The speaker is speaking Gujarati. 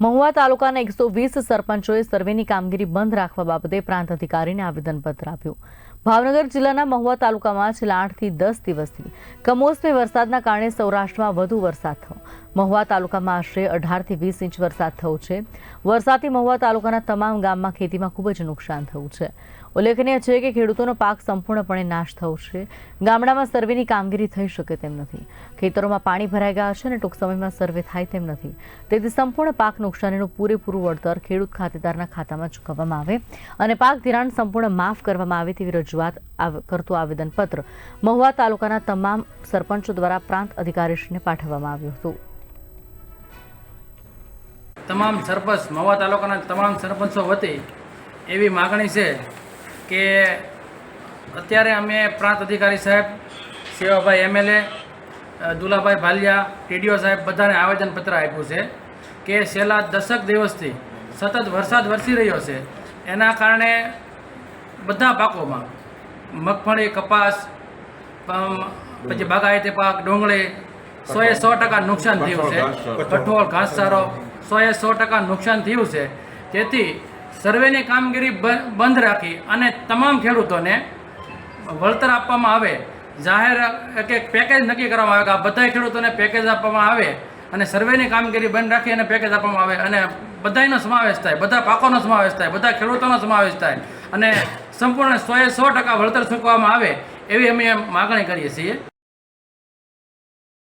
મહુવા તાલુકાના એકસો વીસ સરપંચોએ સર્વેની કામગીરી બંધ રાખવા બાબતે પ્રાંત અધિકારીને આવેદનપત્ર આપ્યું. ભાવનગર જિલ્લાના મહુવા તાલુકામાં છેલ્લા આઠથી દસ દિવસથી કમોસમી વરસાદના કારણે સૌરાષ્ટ્રમાં વધુ વરસાદ થયો. મહુવા તાલુકામાં આશરે અઢારથી વીસ ઇંચ વરસાદ થયો છે. વરસાદથી મહુવા તાલુકાના તમામ ગામમાં ખેતીમાં ખૂબ જ નુકસાન થયું છે. ઉલ્લેખનીય છે કે ખેડૂતોનો પાક સંપૂર્ણપણે નાશ થયો છે. ગામડામાં સર્વેની કામગીરી થઈ શકે તેમ નથી. ખેતરોમાં પાણી ભરાઈ ગયા છે અને ટૂંક સમયમાં સર્વે થાય તેમ નથી. તેથી સંપૂર્ણ પાક નુકસાનીનું પૂરેપૂરું વળતર ખેડૂત ખાતેદારના ખાતામાં ચૂકવવામાં આવે અને પાક ધિરાણ સંપૂર્ણ માફ કરવામાં આવે તેવી રજૂઆત આવ- કરતું આવેદનપત્ર મહુવા તાલુકાના તમામ સરપંચો દ્વારા પ્રાંત અધિકારીશ્રીને પાઠવવામાં આવ્યું હતું. તમામ સરપંચ, મહુવા તાલુકાના તમામ સરપંચો વતી એવી માગણી છે કે અત્યારે અમે પ્રાંત અધિકારી સાહેબ, સેવાભાઈ એમએલએ દુલાભાઈ ભાલિયા ટીડીઓ સાહેબ બધાને આવેદનપત્ર આપ્યું છે કે છેલ્લા દશક દિવસથી સતત વરસાદ વરસી રહ્યો છે. એના કારણે બધા પાકોમાં મગફળી કપાસ પછી બાગાયતી પાક ડુંગળી સોએ સો ટકા નુકસાન થયું છે. કઠોળ ઘાસચારો સોએ સો ટકા નુકસાન થયું છે. તેથી સર્વેની કામગીરી બ- બંધ રાખી અને તમામ ખેડૂતોને વળતર આપવામાં આવે. જાહેર કે પેકેજ નક્કી કરવામાં આવે કે આ બધા ખેડૂતોને પેકેજ આપવામાં આવે અને સર્વેની કામગીરી બંધ રાખી અને પેકેજ આપવામાં આવે. અને બધાનો સમાવેશ થાય. બધા પાકોનો સમાવેશ થાય. બધા ખેડૂતોનો સમાવેશ થાય. અને સંપૂર્ણ સોએ સો ટકા વળતર ચૂકવવામાં આવે એવી અમે માગણી કરીએ છીએ.